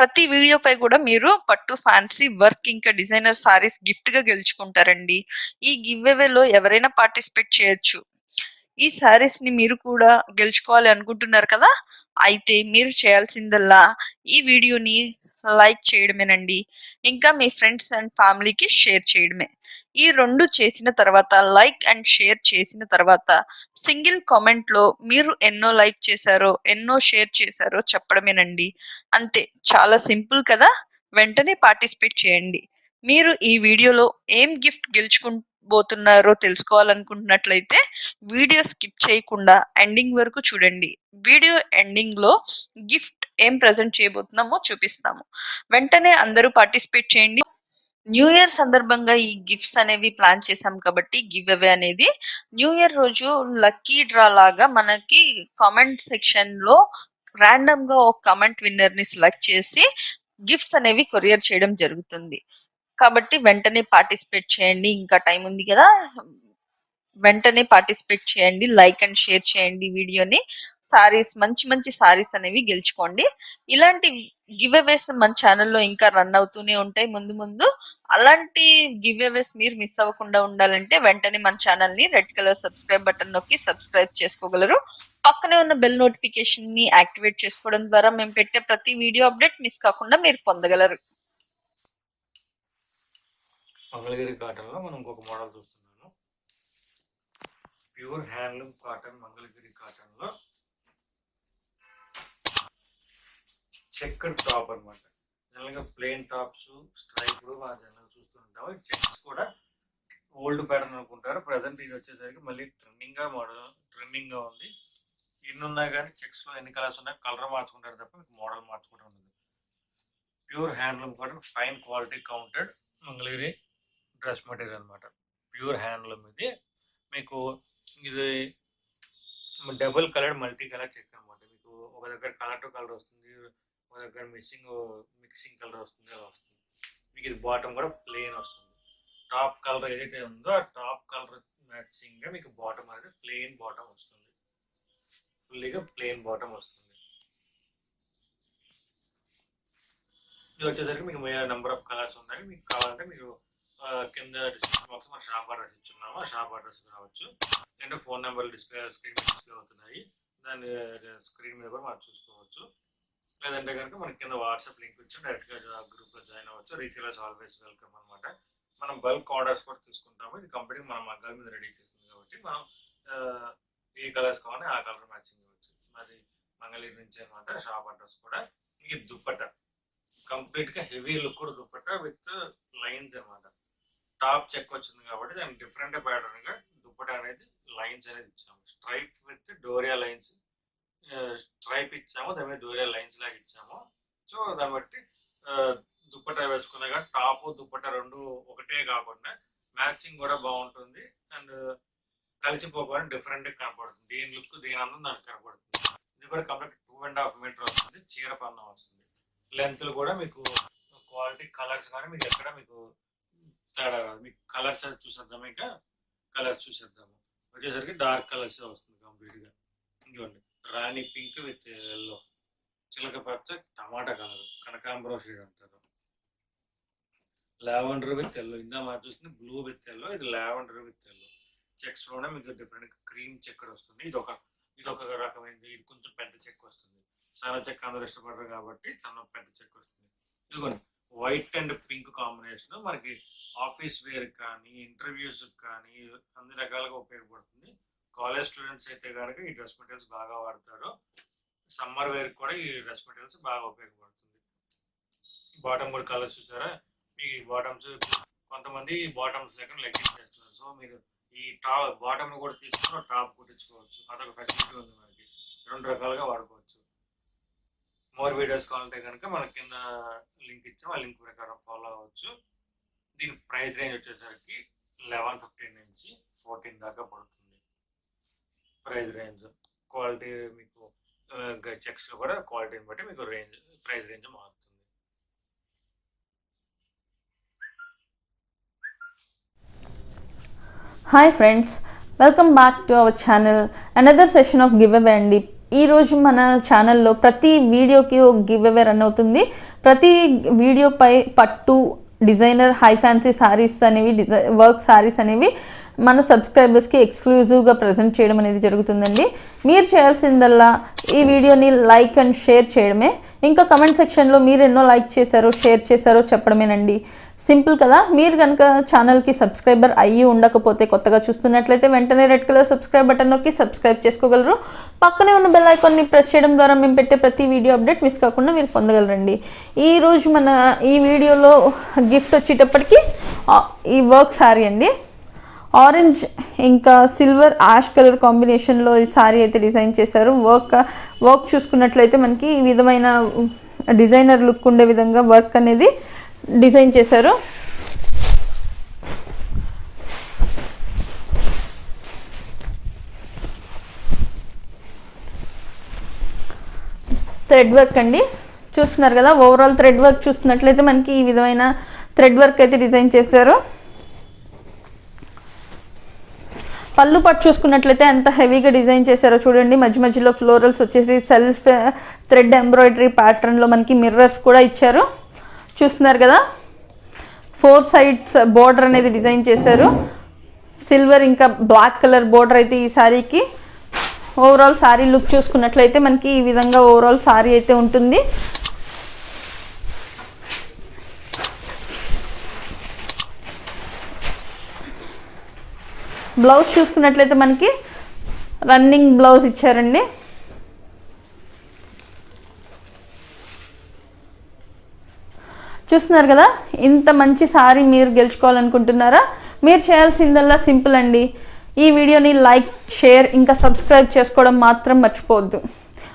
ప్రతి వీడియో పై కూడా మీరు పట్టు ఫ్యాన్సీ వర్క్ ఇంకా డిజైనర్ సారీస్ గిఫ్ట్గా గెలుచుకుంటారండి. ఈ గివ్ అవేలో ఎవరైనా పార్టిసిపేట్ చేయొచ్చు. ఈ సారీస్ని మీరు కూడా గెలుచుకోవాలి అనుకుంటున్నారు కదా? అయితే మీరు చేయాల్సిందల్లా ఈ వీడియోని లైక్ చేయడమేనండి. ఇంకా మీ ఫ్రెండ్స్ అండ్ ఫ్యామిలీకి షేర్ చేయడమే. ఈ రెండు చేసిన తర్వాత లైక్ అండ్ షేర్ చేసిన తర్వాత సింగిల్ కామెంట్లో మీరు ఎన్నో లైక్ చేశారో ఎన్నో షేర్ చేశారో చెప్పడమేనండి. అంతే చాలా సింపుల్ కదా? వెంటనే పార్టిసిపేట్ చేయండి. మీరు ఈ వీడియోలో ఏం గిఫ్ట్ గెలుచుకోబోతున్నారో తెలుసుకోవాలనుకుంటున్నట్లయితే వీడియో స్కిప్ చేయకుండా ఎండింగ్ వరకు చూడండి. వీడియో ఎండింగ్లో గిఫ్ట్ ఏం ప్రజెంట్ చేయబోతున్నామో చూపిస్తాము. వెంటనే అందరూ పార్టిసిపేట్ చేయండి. న్యూ ఇయర్ సందర్భంగా ఈ గిఫ్ట్స్ అనేవి ప్లాన్ చేసాం కాబట్టి గివ్ అవే అనేది న్యూ ఇయర్ రోజు లక్కీ డ్రా లాగా మనకి కామెంట్ సెక్షన్లో ర్యాండమ్గా ఒక కామెంట్ విన్నర్ని సెలెక్ట్ చేసి గిఫ్ట్స్ అనేవి కొరియర్ చేయడం జరుగుతుంది. కాబట్టి వెంటనే పార్టిసిపేట్ చేయండి. ఇంకా టైం ఉంది కదా. వెంటనే పార్టిసిపేట్ చేయండి లైక్ అండ్ షేర్ చేయండి వీడియోని. సారీస్ మంచి మంచి సారీస్ అనేవి గెలుచుకోండి. ఇలాంటి గివ్ అవేస్ మన ఛానల్లో ఇంకా రన్ అవుతూనే ఉంటాయి ముందు ముందు. అలాంటి గివ్ అవేస్ మీరు మిస్ అవ్వకుండా ఉండాలంటే వెంటనే మన ఛానల్ని రెడ్ కలర్ సబ్స్క్రైబ్ బటన్ నొక్కి సబ్స్క్రైబ్ చేసుకోగలరు. పక్కనే ఉన్న బెల్ నోటిఫికేషన్ని యాక్టివేట్ చేసుకోవడం ద్వారా మేము పెట్టే ప్రతి వీడియో అప్డేట్ మిస్ కాకుండా మీరు పొందగలరు. మంగళగిరి మనం ఇంకొక మోడల్ చూస్తున్నాం. ప్యూర్ హ్యాండ్లూమ్ కాటన్ మంగళగిరి కాటన్లో. చెక్కడ్ టాప్ అనమాట జనరల్గా ప్లెయిన్ టాప్స్ స్ట్రైప్ జనరల్గా చూస్తుంటాము చెక్స్ కూడా ఓల్డ్ ప్యాటర్న్ అనుకుంటారు. ప్రజెంట్ ఇది వచ్చేసరికి మళ్ళీ ట్రెండింగ్గా మోడల్ ట్రెండింగ్గా ఉంది. ఎన్ని ఉన్నా కానీ చెక్స్లో ఎన్ని కలర్స్ ఉన్నాయో కలర్ మార్చుకుంటారు తప్ప మీకు మోడల్ మార్చుకుంటూ ఉంటుంది pure handloom cotton fine quality counted Mangalagiri dress material అనమాట ప్యూర్ హ్యాండ్లూమ్ ఇది. మీకు ఇది double colour multi colour check అనమాట మీకు ఒక దగ్గర కలర్ టు కలర్ వస్తుంది ఒక దగ్గర మిక్సింగ్ మిక్సింగ్ కలర్ వస్తుంది అలా వస్తుంది. మీకు ఇది బాటమ్ కూడా ప్లెయిన్ వస్తుంది. టాప్ కలర్ ఏదైతే ఉందో ఆ టాప్ కలర్ మ్యాచింగ్గా మీకు బాటమ్ అనేది ప్లెయిన్ బాటమ్ వస్తుంది. ఫుల్లీగా ప్లెయిన్ బాటమ్ వస్తుంది. ఇది వచ్చేసరికి మీకు నెంబర్ ఆఫ్ కలర్స్ ఉన్నాయి మీకు కావాలంటే మీకు కింద డిస్క్రిప్షన్ బాక్స్ మన షాప్ అడ్రస్ ఇచ్చున్నాము. ఆ షాప్ అడ్రస్ రావచ్చు. లేదంటే ఫోన్ నెంబర్ డిస్ప్లే స్క్రీన్ మీద డిస్ప్లే అవుతున్నాయి. దాని స్క్రీన్ మీద కూడా మనం చూసుకోవచ్చు. లేదంటే కనుక మనకి కింద వాట్సాప్ లింక్ ఇచ్చి డైరెక్ట్గా గ్రూప్లో జాయిన్ అవ్వచ్చు. రీసేలర్స్ ఆల్వేస్ వెల్కమ్ అనమాట మనం బల్క్ ఆర్డర్స్ కూడా తీసుకుంటాము. ఇది కంపెనీ మన మగ్గాల మీద రెడీ చేస్తుంది కాబట్టి మనం ఏ కలర్స్ కావాలి ఆ కలర్ మ్యాచింగ్ ఇవ్వచ్చు. మరి మంగళగిరి నుంచి అనమాట షాప్ అడ్రస్ కూడా. ఇది దుప్పట కంప్లీట్గా హెవీ లుక్ కూడా దుప్పట విత్ లైన్స్ అనమాట టాప్ చెక్ వచ్చింది కాబట్టి దానికి డిఫరెంట్ ప్యాటర్న్గా దుప్పట అనేది లైన్స్ అనేది ఇచ్చాము. Stripe with doria lines stripe ఇచ్చాము దాని మీద డోరియా లైన్స్ లాగా ఇచ్చాము. సో దాన్ని బట్టి దుప్పట వేసుకున్నాక టాప్ దుప్పట రెండు ఒకటే కాకుండా మ్యాచింగ్ కూడా బాగుంటుంది. అండ్ కలిసిపోకుండా డిఫరెంట్ కనపడుతుంది. దీని లుక్ దీని అందం దానికి కనపడుతుంది. ఇది కూడా complete two and half metre వస్తుంది. చీర పన్నం వస్తుంది. లెంత్లు కూడా మీకు క్వాలిటీ కలర్స్ కానీ మీకు ఎక్కడ మీకు తేడా రాదు. మీకు కలర్స్ చూసేద్దాం ఇంకా? కలర్స్ చూసేద్దాము. వచ్చేసరికి డార్క్ కలర్స్ వస్తుంది కంప్లీట్గా. ఇదిగోండి. Rani pink with yellow. చిలక పచ్చ టమాటా కలర్. కనకాంబరం షేడ్ అంటారు. Lavender with yellow. ఇందా మనం చూస్తుంది బ్లూ విత్ ఎల్లో ఇది లావెండర్ విత్ ఎల్లో. చెక్స్లోనే మీకు డిఫరెంట్ క్రీమ్ చెక్ వస్తుంది. ఇది ఒక ఇది ఒక రకమైనది ఇది కొంచెం పెద్ద చెక్ వస్తుంది. సన్న చెక్ అందరూ ఇష్టపడరు కాబట్టి సన్న పెద్ద చెక్ వస్తుంది. ఇదిగోండి. వైట్ అండ్ పింక్ కాంబినేషన్ మనకి ఆఫీస్ వేర్ కానీ ఇంటర్వ్యూస్ కానీ అన్ని రకాలుగా ఉపయోగపడుతుంది. కాలేజ్ స్టూడెంట్స్ అయితే కనుక ఈ డ్రెస్ మెటీరియల్స్ బాగా వాడతారు. సమ్మర్ వేర్ కూడా ఈ డ్రెస్ మెటీరియల్స్ బాగా ఉపయోగపడుతుంది. బాటమ్ కూడా కలర్స్ చూసారా? మీకు ఈ బాటమ్స్ కొంతమంది బాటమ్స్ లేకుండా లెగ్గింగ్స్ చేస్తున్నారు సో మీరు ఈ టాప్ బాటమ్ కూడా తీసుకుని టాప్ కుట్టించుకోవచ్చు. అదొక ఫెసిలిటీ ఉంది మనకి. రెండు రకాలుగా వాడుకోవచ్చు. మోర్ వీడియోస్ కావాలంటే కనుక మన కింద లింక్ ఇచ్చాం. ఆ లింక్ ప్రకారం ఫాలో అవ్వచ్చు. దీని ప్రైస్ రేంజ్ వచ్చేసరికి లెవెన్ ఫిఫ్టీన్ నుంచి ఫోర్టీన్ దాకా పడుతుంది. ప్రైస్ రేంజ్ క్వాలిటీ మీకు చెక్స్ కూడా క్వాలిటీని బట్టి మీకు రేంజ్ ప్రైస్ రేంజ్ మారుతుంది. Hi friends welcome back to our channel another session of give away అండి ఈరోజు మన ఛానల్లో ప్రతి వీడియోకి ఒక గివ్ అవే రన్ అవుతుంది. ప్రతి వీడియోపై పట్టు డిజైనర్ హై ఫ్యాన్సీ శారీస్ అనేవి వర్క్ శారీస్ అనేవి మన సబ్స్క్రైబర్స్కి ఎక్స్క్లూజివ్గా ప్రజెంట్ చేయడం అనేది జరుగుతుందండి. మీరు చేయాల్సిందల్లా ఈ వీడియోని లైక్ అండ్ షేర్ చేయడమే. ఇంకా కమెంట్ సెక్షన్లో మీరు ఎన్నో లైక్ చేశారో షేర్ చేశారో చెప్పడమేనండి. సింపుల్ కదా? మీరు కనుక ఛానల్కి సబ్స్క్రైబర్ అయ్యి ఉండకపోతే కొత్తగా చూస్తున్నట్లయితే వెంటనే రెడ్ కలర్ సబ్స్క్రైబ్ బటన్ నొక్కి సబ్స్క్రైబ్ చేసుకోగలరు. పక్కనే ఉన్న బెల్ ఐకాన్ని ప్రెస్ చేయడం ద్వారా మేము పెట్టే ప్రతి వీడియో అప్డేట్ మిస్ కాకుండా మీరు పొందగలరండి. ఈరోజు మన ఈ వీడియోలో గిఫ్ట్ వచ్చేటప్పటికి ఈ వర్క్ శారీ అండి. ఆరెంజ్ ఇంకా సిల్వర్ యాష్ కలర్ కాంబినేషన్లో ఈ సారీ అయితే డిజైన్ చేశారు. వర్క్ వర్క్ చూసుకున్నట్లయితే మనకి ఈ విధమైన డిజైనర్ లుక్ ఉండే విధంగా వర్క్ అనేది డిజైన్ చేశారు. థ్రెడ్ వర్క్ అండి. చూస్తున్నారు కదా ఓవరాల్ థ్రెడ్ వర్క్ చూస్తున్నట్లయితే మనకి ఈ విధమైన థ్రెడ్ వర్క్ అయితే డిజైన్ చేశారు. పళ్ళు పట్టు చూసుకున్నట్లయితే ఎంత హెవీగా డిజైన్ చేశారో చూడండి. మధ్య మధ్యలో ఫ్లోరల్స్ వచ్చేసి సెల్ఫ్ థ్రెడ్ ఎంబ్రాయిడరీ ప్యాటర్న్లో మనకి మిర్రర్స్ కూడా ఇచ్చారు. చూస్తున్నారు కదా? ఫోర్ సైడ్స్ బోర్డర్ అనేది డిజైన్ చేశారు. సిల్వర్ ఇంకా బ్లాక్ కలర్ బోర్డర్ అయితే ఈ శారీకి ఓవరాల్ శారీ లుక్ చూసుకున్నట్లయితే మనకి ఈ విధంగా ఓవరాల్ శారీ అయితే ఉంటుంది. బ్లౌజ్ చూసుకున్నట్లయితే మనకి రన్నింగ్ బ్లౌజ్ ఇచ్చారండి. చూస్తున్నారు కదా ఇంత మంచి సారీ మీరు గెలుచుకోవాలనుకుంటున్నారా? మీరు చేయాల్సిందల్లా సింపుల్ అండి. ఈ వీడియోని లైక్ షేర్ ఇంకా సబ్స్క్రైబ్ చేసుకోవడం మాత్రం మర్చిపోవద్దు.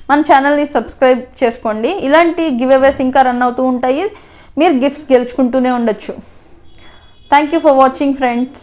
మన ఛానల్ని సబ్స్క్రైబ్ చేసుకోండి. ఇలాంటి గివ్ అవేస్ ఇంకా రన్ అవుతూ ఉంటాయి. మీరు గిఫ్ట్స్ గెలుచుకుంటూనే ఉండొచ్చు. Thank you for watching friends